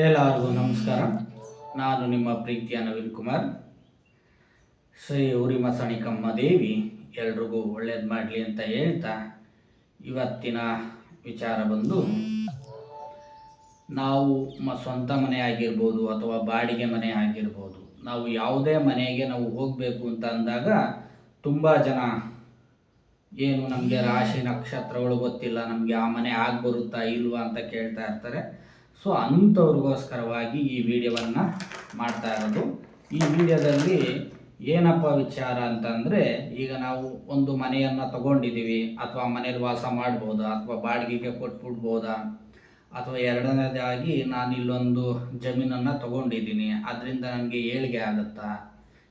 ಎಲ್ಲರಿಗೂ ನಮಸ್ಕಾರ. ನಾನು ನಿಮ್ಮ ಪ್ರೀತಿಯ ನವೀನ್ ಕುಮಾರ್. ಶ್ರೀ ಉರಿಮಸಣಿಕಮ್ಮ ದೇವಿ, ಎಲ್ರಿಗೂ ಒಳ್ಳೇದು ಮಾಡಲಿ ಅಂತ ಹೇಳ್ತಾ ಇವತ್ತಿನ ವಿಚಾರ ಬಂದು, ನಾವು ಮ ಸ್ವಂತ ಮನೆ ಆಗಿರ್ಬೋದು ಅಥವಾ ಬಾಡಿಗೆ ಮನೆ ಆಗಿರ್ಬೋದು, ನಾವು ಯಾವುದೇ ಮನೆಗೆ ನಾವು ಹೋಗಬೇಕು ಅಂತ ಅಂದಾಗ ತುಂಬ ಜನ ಏನು ನಮಗೆ ರಾಶಿ ನಕ್ಷತ್ರಗಳು ಗೊತ್ತಿಲ್ಲ, ನಮಗೆ ಆ ಮನೆ ಆಗಿ ಬರುತ್ತಾ ಇಲ್ವಾ ಅಂತ ಕೇಳ್ತಾ ಇರ್ತಾರೆ. ಸೊ ಅಂಥವ್ರಿಗೋಸ್ಕರವಾಗಿ ಈ ವಿಡಿಯೋವನ್ನು ಮಾಡ್ತಾ ಇರೋದು. ಈ ವಿಡಿಯೋದಲ್ಲಿ ಏನಪ್ಪ ವಿಚಾರ ಅಂತಂದರೆ, ಈಗ ನಾವು ಒಂದು ಮನೆಯನ್ನು ತಗೊಂಡಿದ್ದೀವಿ, ಅಥವಾ ಮನೇಲಿ ವಾಸ ಮಾಡ್ಬೋದಾ, ಅಥವಾ ಬಾಡಿಗೆಗೆ ಕೊಟ್ಬಿಡ್ಬೋದಾ, ಅಥವಾ ಎರಡನೇದಾಗಿ ನಾನು ಇಲ್ಲೊಂದು ಜಮೀನನ್ನು ತಗೊಂಡಿದ್ದೀನಿ, ಅದರಿಂದ ನನಗೆ ಏಳಿಗೆ ಆಗುತ್ತಾ?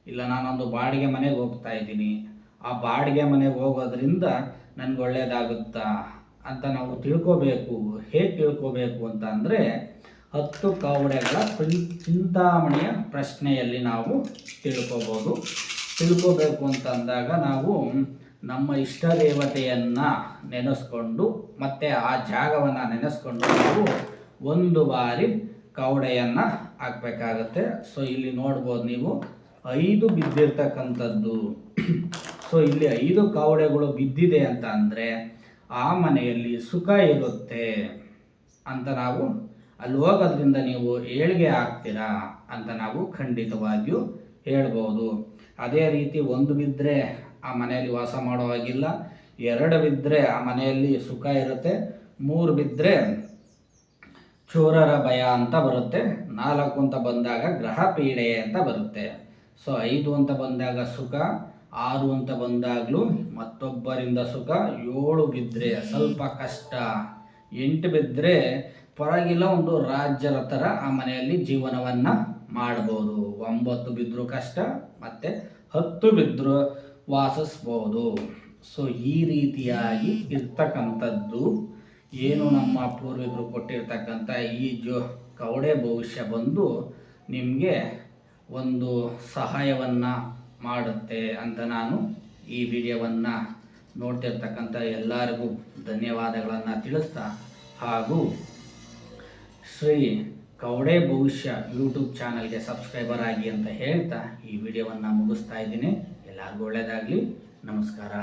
ಇಲ್ಲ ನಾನೊಂದು ಬಾಡಿಗೆ ಮನೆಗೆ ಹೋಗ್ತಾ ಇದ್ದೀನಿ, ಆ ಬಾಡಿಗೆ ಮನೆಗೆ ಹೋಗೋದ್ರಿಂದ ನನಗೆ ಒಳ್ಳೆಯದಾಗುತ್ತಾ ಅಂತ ನಾವು ತಿಳ್ಕೋಬೇಕು, ಹೇಗೆ ತಿಳ್ಕೋಬೇಕು ಅಂತ ಅಂದರೆ ಹತ್ತು ಕಾವಡೆಗಳ ಚಿಂತಾಮಣಿಯ ಪ್ರಶ್ನೆಯಲ್ಲಿ ನಾವು ತಿಳ್ಕೋಬೋದು. ತಿಳ್ಕೋಬೇಕು ಅಂತ ಅಂದಾಗ ನಾವು ನಮ್ಮ ಇಷ್ಟ ದೇವತೆಯನ್ನು ನೆನೆಸ್ಕೊಂಡು ಮತ್ತು ಆ ಜಾಗವನ್ನು ನೆನೆಸ್ಕೊಂಡು ನಾವು ಒಂದು ಬಾರಿ ಕವಡೆಯನ್ನು ಹಾಕಬೇಕಾಗತ್ತೆ. ಸೊ ಇಲ್ಲಿ ನೋಡ್ಬೋದು ನೀವು ಐದು ಬಿದ್ದಿರ್ತಕ್ಕಂಥದ್ದು. ಸೊ ಇಲ್ಲಿ ಐದು ಕಾವಡೆಗಳು ಬಿದ್ದಿದೆ ಅಂತ ಅಂದರೆ ಆ ಮನೆಯಲ್ಲಿ ಸುಖ ಇರುತ್ತೆ ಅಂತ ನಾವು ಅಲ್ಲಿ ಹೋಗೋದ್ರಿಂದ ನೀವು ಏಳಿಗೆ ಆಗ್ತೀರಾ ಅಂತ ನಾವು ಖಂಡಿತವಾಗಿಯೂ ಹೇಳ್ಬೋದು. ಅದೇ ರೀತಿ ಒಂದು ಬಿದ್ದರೆ ಆ ಮನೆಯಲ್ಲಿ ವಾಸ ಮಾಡೋ ಹಾಗಿಲ್ಲ, ಎರಡು ಬಿದ್ದರೆ ಆ ಮನೆಯಲ್ಲಿ ಸುಖ ಇರುತ್ತೆ, ಮೂರು ಬಿದ್ದರೆ ಚೋರರ ಭಯ ಅಂತ ಬರುತ್ತೆ, ನಾಲ್ಕು ಅಂತ ಬಂದಾಗ ಗ್ರಹ ಪೀಡೆ ಅಂತ ಬರುತ್ತೆ. ಸೊ ಐದು ಅಂತ ಬಂದಾಗ ಸುಖ ಆರು ಅಂತ ಬಂದಾಗಲೂ ಮತ್ತೊಬ್ಬರಿಂದ ಸುಖ, ಏಳು ಬಿದ್ದರೆ ಸ್ವಲ್ಪ ಕಷ್ಟ. ಎಂಟು ಬಿದ್ದರೆ ಪರವಾಗಿಲ್ಲ, ಒಂದು ರಾಜ್ಯದ ಥರ ಆ ಮನೆಯಲ್ಲಿ ಜೀವನವನ್ನು ಮಾಡ್ಬೋದು. ಒಂಬತ್ತು ಬಿದ್ದರೂ ಕಷ್ಟ, ಮತ್ತು ಹತ್ತು ಬಿದ್ದರೂ ವಾಸಿಸ್ಬೋದು. ಸೊ ಈ ರೀತಿಯಾಗಿ ಇರ್ತಕ್ಕಂಥದ್ದು ಏನು ನಮ್ಮ ಪೂರ್ವಿಕರು ಕೊಟ್ಟಿರ್ತಕ್ಕಂಥ ಈ ಜೋ ಕವಡೆ ಭವಿಷ್ಯ ಬಂದು ನಿಮಗೆ ಒಂದು ಸಹಾಯವನ್ನು ಮಾಡುತ್ತೆ ಅಂತ ನಾನು ಈ ವಿಡಿಯೋವನ್ನು ನೋಡ್ತಿರ್ತಕ್ಕಂಥ ಎಲ್ಲರಿಗೂ ಧನ್ಯವಾದಗಳನ್ನು ತಿಳಿಸ್ತಾ ಹಾಗೂ ಶ್ರೀ ಕವಡೆ ಭವಿಷ್ಯ ಯೂಟ್ಯೂಬ್ ಚಾನಲ್ಗೆ ಸಬ್ಸ್ಕ್ರೈಬರ್ ಆಗಿ ಅಂತ ಹೇಳ್ತಾ ಈ ವಿಡಿಯೋವನ್ನು ಮುಗಿಸ್ತಾ ಇದ್ದೀನಿ. ಎಲ್ಲರಿಗೂ ಒಳ್ಳೆಯದಾಗಲಿ ನಮಸ್ಕಾರ.